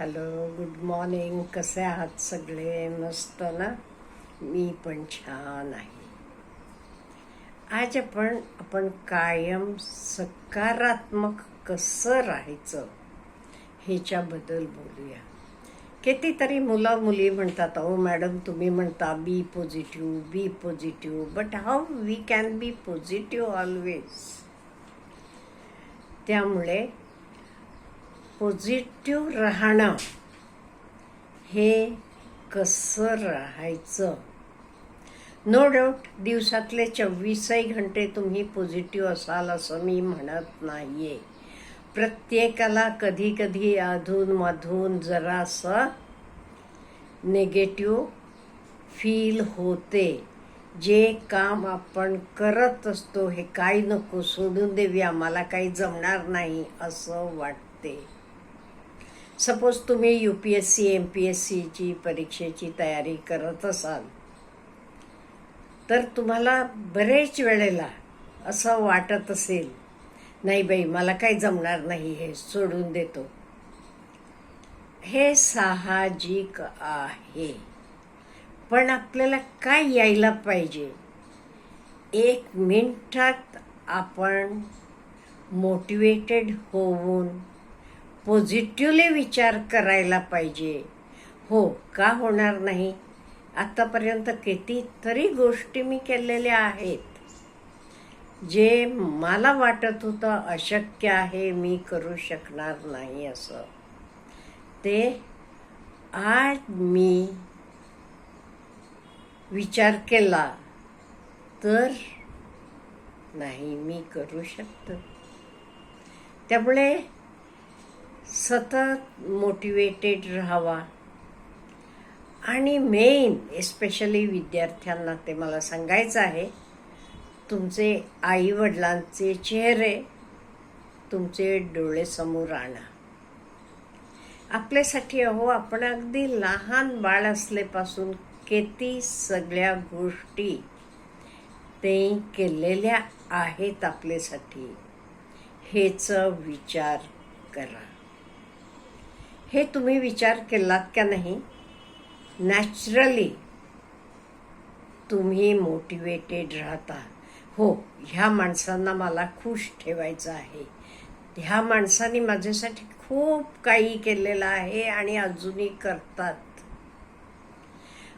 Hello good morning. कसे आहात सगळे? मस्त ना? मी पण छान आहे. आज आपण आपण कायम सकारात्मक कसं राहायचं ह्याच्याबद्दल बोलूया. कितीतरी मुलं मुली म्हणतात अहो मॅडम तुम्ही म्हणता be positive be positive but how we can be positive always? त्यामुळे पॉझिटिव्ह राहणं. हे कसं राहायचं? नो डाऊट दिवसातले चोवीसही घंटे तुम्ही पॉझिटिव्ह असाल असं मी म्हणत नाही आहे प्रत्येकाला कधी कधी अधूनमधून जरासं नेगेटिव्ह फील होते. जे काम आपण करत असतो हे काही नको सोडून देऊया मला काही जमणार नाही असं वाटते. सपोज तुम्ही U P S C M P S सीची परीक्षेची तयारी करत असाल तर तुम्हाला बरेच वेळेला असं वाटत असेल नाही बाई मला काही जमणार नाही हे सोडून देतो. हे साहजिक आहे. पण आपल्याला काय यायला पाहिजे? एक मिनिटात आपण मोटिवेटेड होऊन पॉझिटिव्हली विचार करायला पाहिजे. हो का होणार नाही? आतापर्यंत कितीतरी गोष्टी मी केलेल्या आहेत. जे मला वाटत होतं अशक्य आहे मी करू शकणार नाही असं. ते आज मी विचार केला तर नाही मी करू शकतो. त्यामुळे सतत मोटिवेटेड राहावा. आणि मेन एस्पेशली विद्यार्थ्यांना ते मला सांगायचं आहे तुमचे आईवडिलांचे चेहरे तुमचे डोळेसमोर आणा. आपल्यासाठी अहो आपण अगदी लहान बाळ असल्यापासून किती सगळ्या गोष्टी ते केलेल्या आहेत आपल्यासाठी. हेच विचार करा. हे तुम्ही विचार केलात का नाही? नॅचरली तुम्ही मोटिवेटेड राहता. हो ह्या माणसांना मला खुश ठेवायचं आहे. ह्या माणसाने माझ्यासाठी खूप काही केलेलं आहे आणि अजूनही करतात.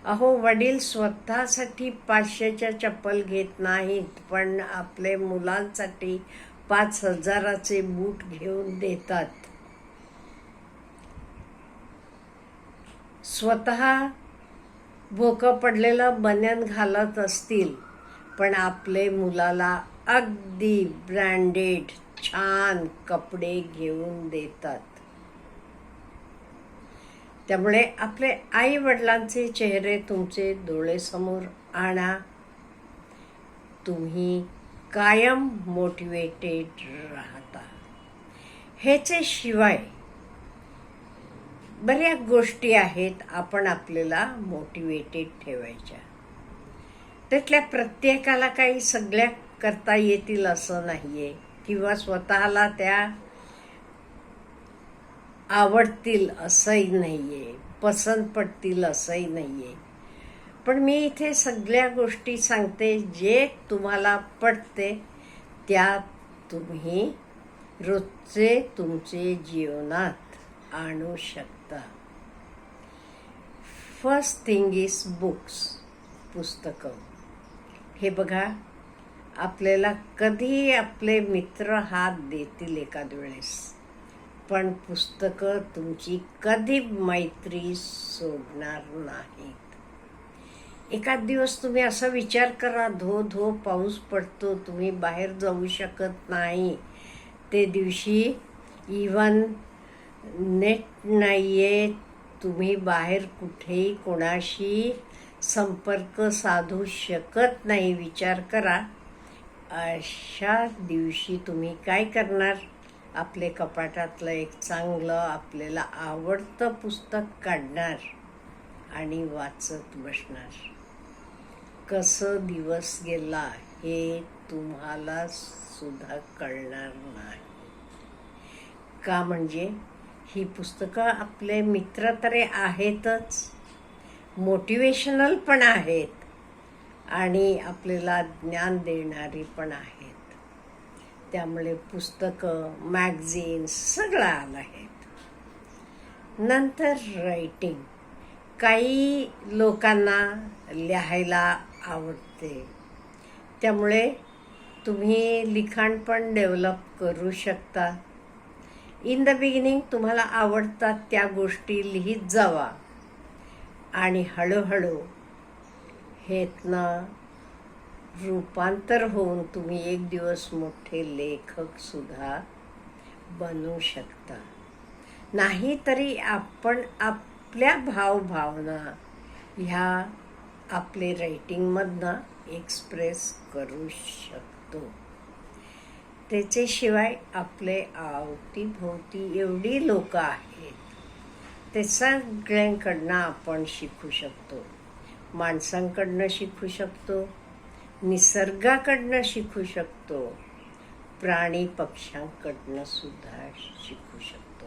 अहो वडील स्वतःसाठी पाचशेच्या चप्पल घेत नाहीत पण आपले मुलांसाठी पाच हजाराचे बूट घेऊन देतात. स्वतः भोकं पडलेलं बन्यान घालत असतील पण आपले मुलाला अगदी ब्रँडेड छान कपडे घेऊन देतात. त्यामुळे आपले आई वडिलांचे चेहरे तुमचे डोळेसमोर आणा. तुम्ही कायम मोटिवेटेड राहता. ह्याचे शिवाय बऱ्याच गोष्टी आहेत आपण आपल्याला मोटिवेटेड ठेवायच्या. त्यातल्या प्रत्येकाला काही सगळ्या करता येतील असं नाही आहे किंवा स्वतःला त्या आवडतील असंही नाही आहे पसंत पडतील असंही नाही आहे पण मी इथे सगळ्या गोष्टी सांगते जे तुम्हाला पडते त्या तुम्ही रोजचे तुमचे जीवनात आणू शकता. फर्स्ट थिंग इज बुक्स पुस्तकं. हे बघा आपल्याला कधी आपले मित्र हात देतील एखाद वेळेस. पण पुस्तकं तुमची कधी मैत्री सोडणार नाहीत. एखाद दिवस तुम्ही असा विचार करा धो धो पाऊस पडतो तुम्ही बाहेर जाऊ शकत नाही. ते दिवशी इवन नेट नाहीये. तुम्ही बाहेर कुठेही कोणाशी संपर्क साधू शकत नाही. विचार करा. अशा दिवशी तुम्ही काय करणार? आपले कपाटातलं एक चांगलं आपल्याला आवडतं पुस्तक काढणार आणि वाचत बसणार. कसं दिवस गेला हे तुम्हाला सुद्धा कळणार नाही. का म्हणजे? ही पुस्तकं आपले मित्र तरी आहेतच. मोटिवेशनल पण आहेत. आणि आपल्याला ज्ञान देणारी पण आहेत. त्यामुळे पुस्तकं मॅगझिन्स सगळं आलं आहेत नंतर रायटिंग काही लोकांना लिहायला आवडते. त्यामुळे तुम्ही लिखाण पण डेव्हलप करू शकता. इन द बिगिनिंग तुम्हाला आवडतात त्या गोष्टी लिहित जावा. आणि हळूहळू हेतनं रूपांतर होऊन तुम्ही एक दिवस मोठे लेखकसुद्धा बनू शकता. नाही तरी आपण आपल्या भावभावना ह्या आपले रायटिंगमधनं एक्सप्रेस करू शकतो. त्याच्याशिवाय आपले आवतीभोवती एवढी लोक आहेत. ते सगळ्यांकडनं आपण शिकू शकतो. माणसांकडनं शिकू शकतो. निसर्गाकडनं शिकू शकतो. प्राणी पक्ष्यांकडनं सुद्धा शिकू शकतो.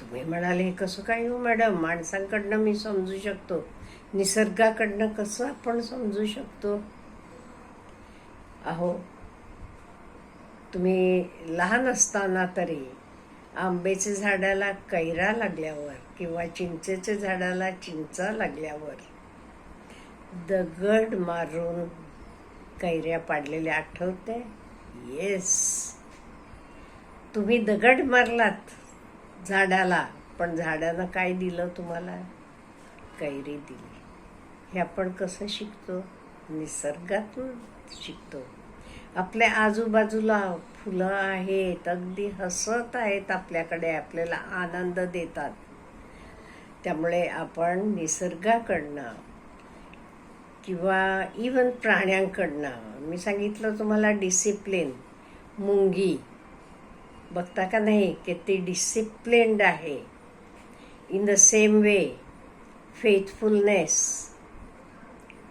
तुम्ही म्हणाले हे कसं काय हो मॅडम? माणसांकडनं मी समजू शकतो. निसर्गाकडनं कसं आपण समजू शकतो? अहो तुम्ही लहान असताना तरी आंब्याच्या झाडाला कैरा लागल्यावर किंवा चिंचेच्या झाडाला चिंचा लागल्यावर दगड मारून कैऱ्या पाडलेल्या आठवते? येस तुम्ही दगड मारलात झाडाला पण झाडानं काय दिलं तुम्हाला? कैरी दिली. हे आपण कसं शिकतो? निसर्गातून शिकतो. आपल्या आजूबाजूला फुलं आहेत अगदी हसत आहेत आपल्याकडे आपल्याला आनंद देतात. त्यामुळे आपण निसर्गाकडनं किंवा इवन प्राण्यांकडनं मी सांगितलं तुम्हाला डिसिप्लिन मुंगी. बघता का नाही की ती डिसिप्लिन्ड आहे? In the same way faithfulness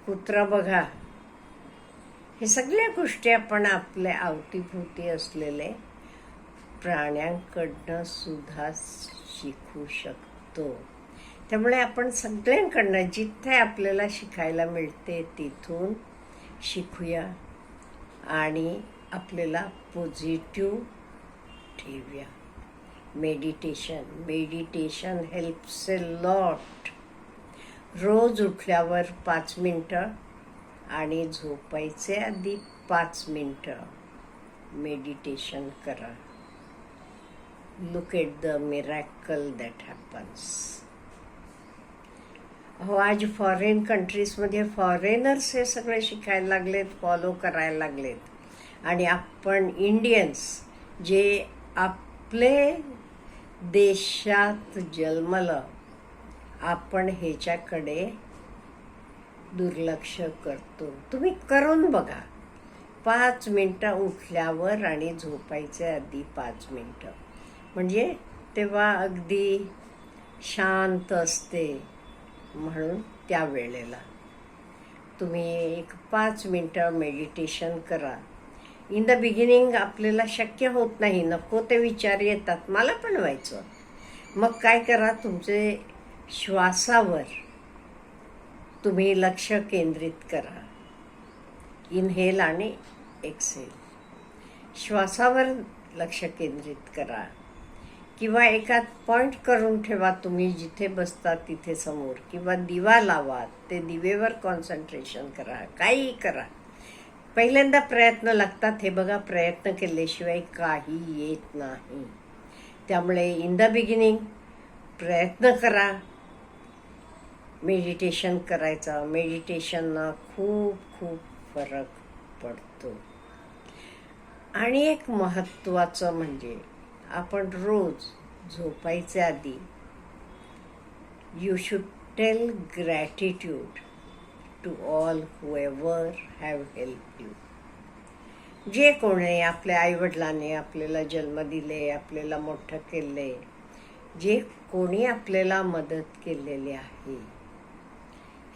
कुत्रा बघा. हे सगळ्या गोष्टी आपण आपल्या अवतीभोवती असलेले प्राण्यांकडनं सुद्धा शिकू शकतो. त्यामुळे आपण सगळ्यांकडनं जिथे आपल्याला शिकायला मिळते तिथून शिकूया आणि आपल्याला पॉझिटिव्ह ठेवूया. Meditation meditation helps a lot रोज उठल्यावर पाच मिनटं आणि झोपायचे आधी पाच मिनटं मेडिटेशन करा. Look at the miracle that happens हो आज फॉरेन कंट्रीजमध्ये फॉरेनर्स हे सगळे शिकायला लागलेत फॉलो करायला लागलेत. आणि आपण इंडियन्स जे आपले देशात जन्मलं आपण ह्याच्याकडे दुर्लक्ष करतो. तुम्ही करून बघा. पाच मिनटं उठल्यावर आणि झोपायचे आधी पाच मिनटं. म्हणजे तेव्हा अगदी शांत असते म्हणून त्या वेळेला. तुम्ही एक पाच मिनटं मेडिटेशन करा. इन द बिगिनिंग आपल्याला शक्य होत नाही. नको ते विचार येतात. मला पण व्हायचं. मग काय करा? तुमचे श्वासावर तुम्ही लक्ष केंद्रित करा. इनहेल आणि एक्सेल. श्वासावर लक्ष केंद्रित करा. किंवा एकात पॉइंट करून ठेवा तुम्ही जिथे बसता तिथे समोर. किंवा दिवा लावा ते दिवेवर कॉन्सन्ट्रेशन करा काही करा. पहिल्यांदा प्रयत्न लागतात हे बघा प्रयत्न केल्याशिवाय काही येत नाही. त्यामुळे इन द बिगिनिंग प्रयत्न करा. मेडिटेशन करायचं. मेडिटेशननं खूप खूप फरक पडतो. आणि एक महत्त्वाचं म्हणजे आपण रोज झोपायच्या आधी you should tell gratitude to all who ever have help you जे कोणी आपल्या आईवडिलांनी आपल्याला जन्म दिले आपल्याला मोठं केले जे कोणी आपल्याला मदत केलेली आहे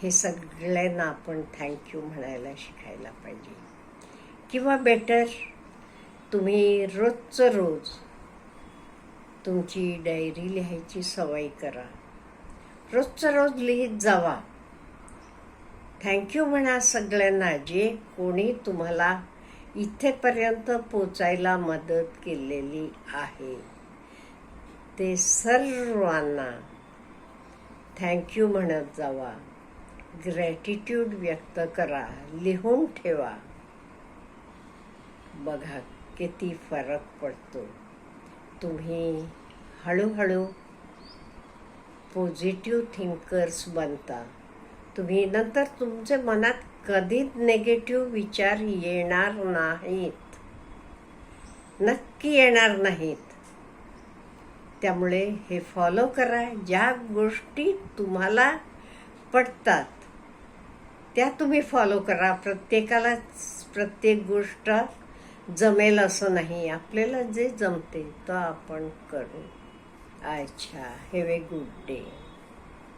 हे सगळ्यांना आपण थँक्यू म्हणायला शिकायला पाहिजे. किंवा बेटर तुम्ही रोजचं रोज तुमची डायरी लिहायची सवय करा. रोजचं रोज लिहित जावा. थँक्यू म्हणा सगळ्यांना जे कोणी तुम्हाला इथेपर्यंत पोचायला मदत केलेली आहे. ते सर्वांना थँक्यू म्हणत जावा. ग्रॅटिट्यूड व्यक्त करा. लिहून ठेवा. बघा किती फरक पडतो. तुम्ही हळूहळू पॉझिटिव्ह थिंकर्स बनता. तुम्ही नंतर तुमच्या मनात कधीच नेगेटिव्ह विचार येणार नाहीत. नक्की येणार नाहीत. त्यामुळे हे फॉलो करा. ज्या गोष्टी तुम्हाला पटतात त्या तुम्ही फॉलो करा. प्रत्येकाला प्रत्येक गोष्ट जमेल असं नाही. आपल्याला जे जमते तो आपण करू. अच्छा हॅव ए गुड डे